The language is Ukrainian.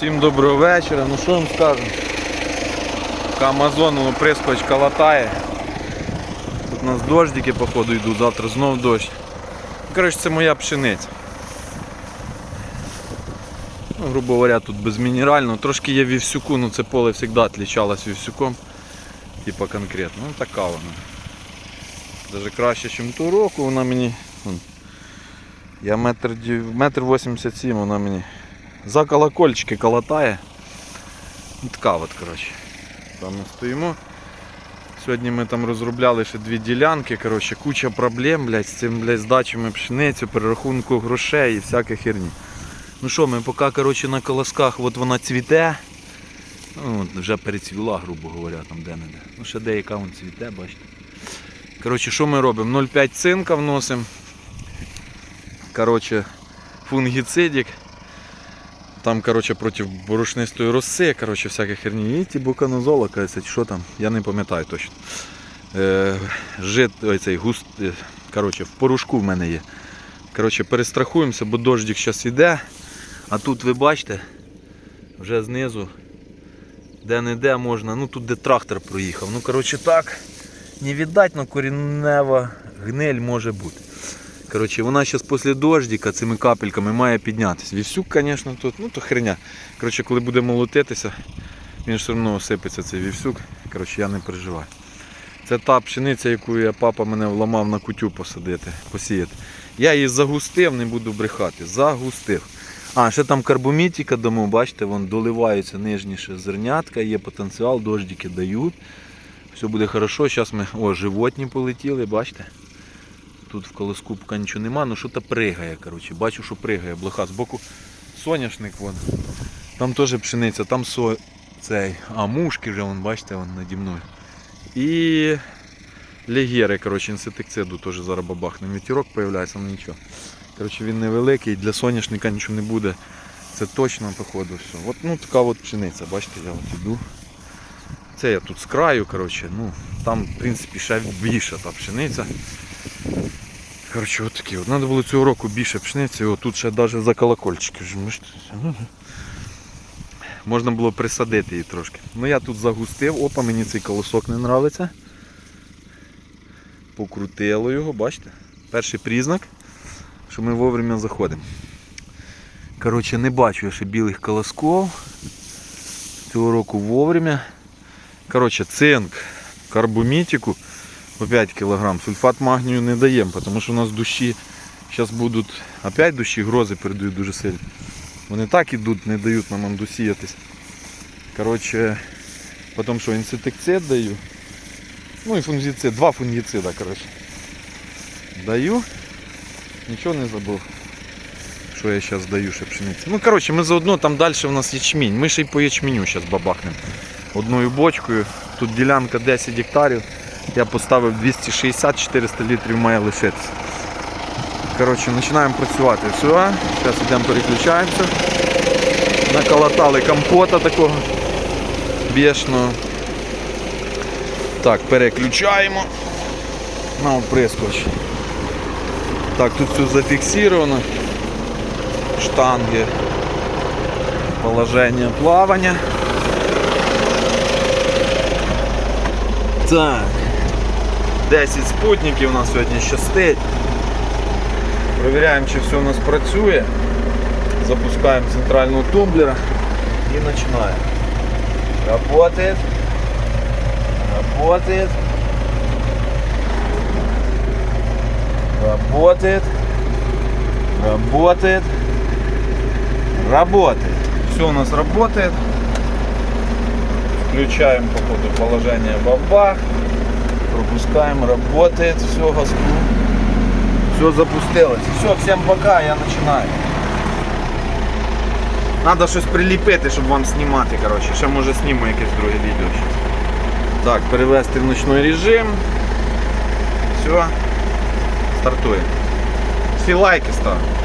Всім доброго вечора. Ну що вам скажу? Амазон прискоч калатає. Тут у нас дождики походу йдуть, завтра знов дощ. Коротше, це моя пшениця. Ну, грубо говоря, тут безмінерально. Трошки є вівсюку, ну це поле завжди відлічалось вівсюком. Типа конкретно. Ну така вона. Даже краще, ніж того року, вона мені. Я метр, метр 87, вона мені за колокольчики колотає. Ну, Така от, коротше. Там ми стоїмо. Сьогодні ми там розробляли ще дві ділянки, коротше, куча проблем, блядь, з цим, блядь, здачами пшениці, перерахунку грошей і всяке херні. Ну що, ми поки, коротше, на колосках от вона цвіте. Ну, вже перецвіла, грубо говоря, там де-не-де. Ну, ще деяка вон цвіте, бачите. Коротше, що ми робимо? 0,5 цинка вносимо. Коротше, фунгіцидик. Там, коротше, проти борошнистої роси, коротше, всяка херні. І тібуканозола, кажеться, чи що там, я не пам'ятаю точно. Е, жит, ой, цей густ, е, коротше, в порошку в мене є. Коротше, перестрахуємося, бо дождик зараз йде. А тут ви бачите, вже знизу, де-не-де можна, ну тут де трактор проїхав. Ну, коротше, так, не віддать, але коріннева гниль може бути. Коротше, вона зараз після дождика цими капельками має піднятися. Вівсюк, звісно, тут, ну то херня. Коротше, коли буде молотитися, він все одно осипеться цей вівсюк. Коротше, я не переживаю. Це та пшениця, яку я папа мене вламав на кутю посадити, посіяти. Я її загустив, не буду брехати. Загустив. А, ще там карбомітіка дамо, бачите, вон доливаються нижніше зернятка, є потенціал, дождики дають. Все буде хорошо. Зараз ми. О, животні полетіли, бачите? Тут в колоску поки нічого нема, ну що-то пригає, коротше. Бачу, що пригає блоха. Збоку соняшник вон. Там теж пшениця, там со... цей. А мушки вже вон, бачите, вон наді мною. І легери, коротше, інсектициду теж зараз бабахне. Вітірок з'являється, ну нічого. Коротше, він невеликий, для соняшника нічого не буде. Це точно походу все. От ну така от пшениця, бачите, я от іду. Це я тут з краю, коротше, ну там в принципі ще більша та пшениця. Коротше, от такі. Надо було цього року більше пшениці, от тут ще навіть за колокольчики. Можна було присадити її трошки. Ну я тут загустив, опа, мені цей колосок не подобається. Покрутило його, бачите? Перший признак, що ми вовремя заходимо. Коротше, не бачу я ще білих колосков. Цього року вовремя. Коротше, цинк, карбомітику по 5 кг. Сульфат магнію не даємо, тому що у нас душі зараз будуть опять душі, грози передають дуже сильно. Вони так ідуть, не дають нам андусіятись. Коротше, потім що інсектицид даю. Ну і фунгіцид, два фунгіцида, коротше. Даю. Нічого не забув. Що я зараз даю ще пшениці. Ну коротше, ми заодно там далі у нас ячмінь. Ми ще й по ячменю зараз бабахнемо. Одною бочкою. Тут ділянка 10 гектарів. Я поставив 260-400 літрів має лишитися. Коротше, починаємо працювати. Все, зараз йдемо переключаємося. Наколотали компота такого бішного. Так, переключаємо на оприскоч. Так, тут все зафіксировано. Штанги. Положення плавання. Так. 10 спутників у нас сьогодні щастить. Провіряємо, чи все у нас працює. Запускаємо центрального тумблера і починаємо. Работает. Работает. Работает. Работает. Работает. Все у нас работает. Включаем по ходу положение бабах. Пропускаем. Работает. Все, газку. Все запустилось. Все, всем пока, я начинаю. Надо щось приліпити, щоб вам знімати, коротше. Ще може зніму якесь друге відео. Так, перевести в ночной режим. Все. Стартуємо. Всі лайки ставимо.